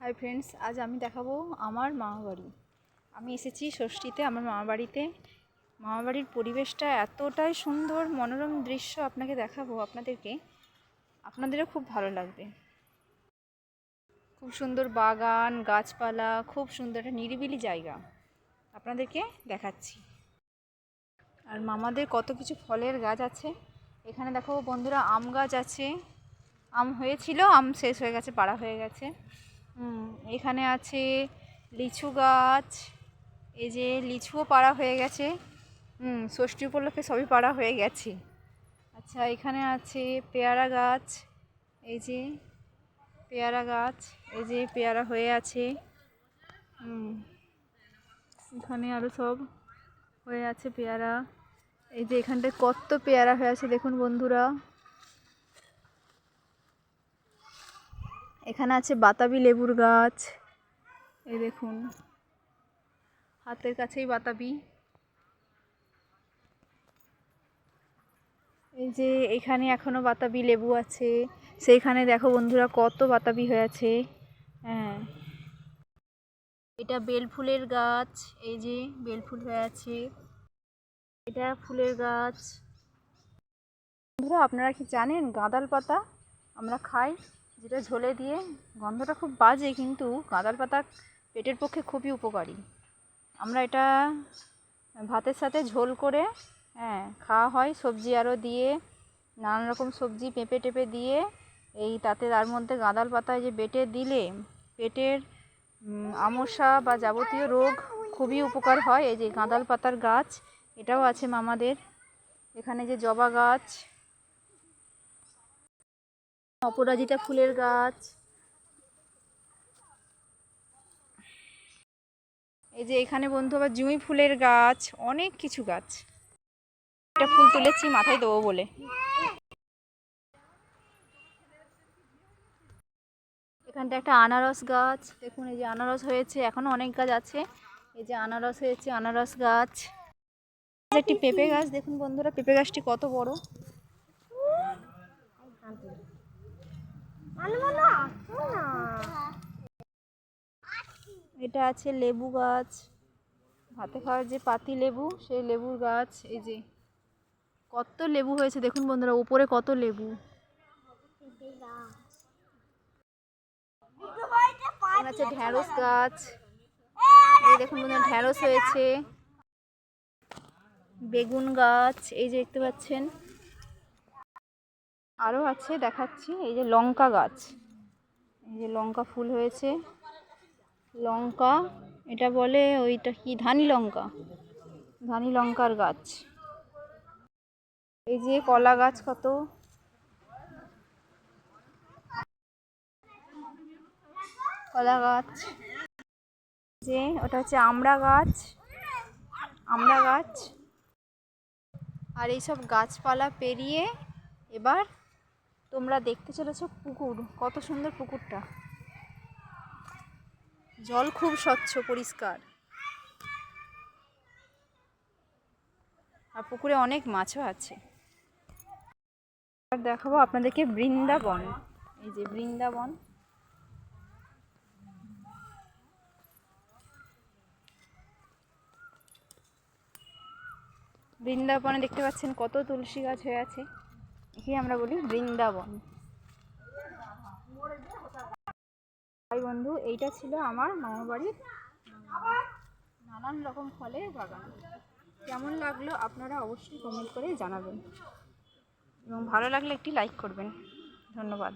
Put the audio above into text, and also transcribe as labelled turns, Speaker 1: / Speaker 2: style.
Speaker 1: Hi friends আজ আমি দেখাবো আমার মামা বাড়ি আমি এসেছি ষষ্ঠীতে আমার মামা বাড়িতে মামা বাড়ির পরিবেশটা এতটাই সুন্দর, মনোরম দৃশ্য আপনাকে দেখাবো আপনাদেরকে। আপনাদেরও খুব ভালো লাগবে। খুব সুন্দর বাগান, গাছপালা, খুব সুন্দর একটা নিরিবিলি জায়গা। আপনাদেরকে দেখাচ্ছি। আর মামাদের কত কিছু ফলের গাছ আছে। এখানে দেখো বন্ধুরা, আম গাছ আছে। আম হয়েছিল, আম শেষ হয়ে গেছে, পাড়া হয়ে গেছে। এখানে আছে লিচু গাছ, এই যে লিচুও পাড়া হয়ে গেছে। হুম, ষষ্ঠী উপলক্ষে সবই পাড়া হয়ে গেছে। আচ্ছা এখানে আছে পেয়ারা গাছ, এই যে পেয়ারা গাছ, এই যে পেয়ারা হয়ে আছে। এখানে আরও সব হয়ে আছে পেয়ারা। এই যে এখানটায় কত পেয়ারা হয়ে আছে, দেখুন বন্ধুরা। এখানে আছে বাতাবি লেবুর গাছ। এই দেখুন, হাতের কাছেই বাতাবি। এই যে এখানে এখনও বাতাবি লেবু আছে। সেইখানে দেখো বন্ধুরা কত বাতাবি হয়ে আছে। হ্যাঁ। এটা বেল ফুলের গাছ, এই যে বেল ফুল হয়ে আছে। এটা ফুলের গাছ। বন্ধুরা, আপনারা কি জানেন গাঁদাল পাতা আমরা খাই? যেটা ঝোলে দিয়ে গন্ধটা খুব বাজে, কিন্তু গাঁদাল পাতা পেটের পক্ষে খুবই উপকারী। আমরা এটা ভাতের সাথে ঝোল করে হ্যাঁ খাওয়া হয়। সবজি আরও দিয়ে, নানান রকম সবজি পেঁপে টেপে দিয়ে, এই তাতে তার মধ্যে গাঁদাল পাতায় যে বেটে দিলে পেটের আমসা বা যাবতীয় রোগ খুবই উপকার হয়। এই যে গাঁদাল পাতার গাছ, এটাও আছে মামাদের। এখানে যে জবা গাছ অপরাজিতা ফুলের গাছ। এই যে এখানে বন্ধু, আবার জুঁই ফুলের গাছ, অনেক কিছু গাছ। একটা ফুল তুলেছি, মাথায় দেবো বলে। এখানটা একটা আনারস গাছ। দেখুন, এই যে আনারস হয়েছে, এখনও অনেক গাছ আছে। এই যে আনারস হয়েছে, আনারস গাছ। একটি পেঁপে গাছ, দেখুন বন্ধুরা, পেঁপে গাছটি কত বড়। এটা আছে লেবু গাছ। ভাতে খাওয়ার যে পাতি লেবু, সেই লেবুর গাছ। এই যে কত লেবু হয়েছে দেখুন বন্ধুরা, উপরে কত লেবু। আছে ঢ্যাঁড়স গাছ। এই দেখুন বন্ধুরা, ঢ্যাঁড়স হয়েছে। বেগুন গাছ, এই যে দেখতে পাচ্ছেন। আরও আছে, দেখাচ্ছি। এই যে লঙ্কা গাছ। এই যে লঙ্কা ফুল হয়েছে। লঙ্কা, এটা বলে ওইটা কি? ধানি লঙ্কা। ধানি লঙ্কার গাছ। এই যে কলা গাছ কত। কলা গাছ। যে ওটা হচ্ছে আমড়া গাছ। আমড়া গাছ। আর এইসব গাছপালা পেরিয়ে এবার তোমরা দেখতে চলেছ পুকুর। কত সুন্দর পুকুরটা। জল খুব স্বচ্ছ, পরিষ্কার। আর পুকুরে অনেক মাছও আছে। আর দেখাবো আপনাদেরকে বৃন্দাবন। এই যে বৃন্দাবন। বৃন্দাবনে দেখতে পাচ্ছেন কত তুলসী গাছ হয়ে আছে। একে আমরা বলি বৃন্দাবন। ভাই বন্ধু, এইটা ছিল আমার মামা বাড়ির নানান রকম ফলের বাগান। কেমন লাগল আপনারা অবশ্যই কমেন্ট করে জানাবেন। এবং ভালো লাগলে একটি লাইক করবেন। ধন্যবাদ।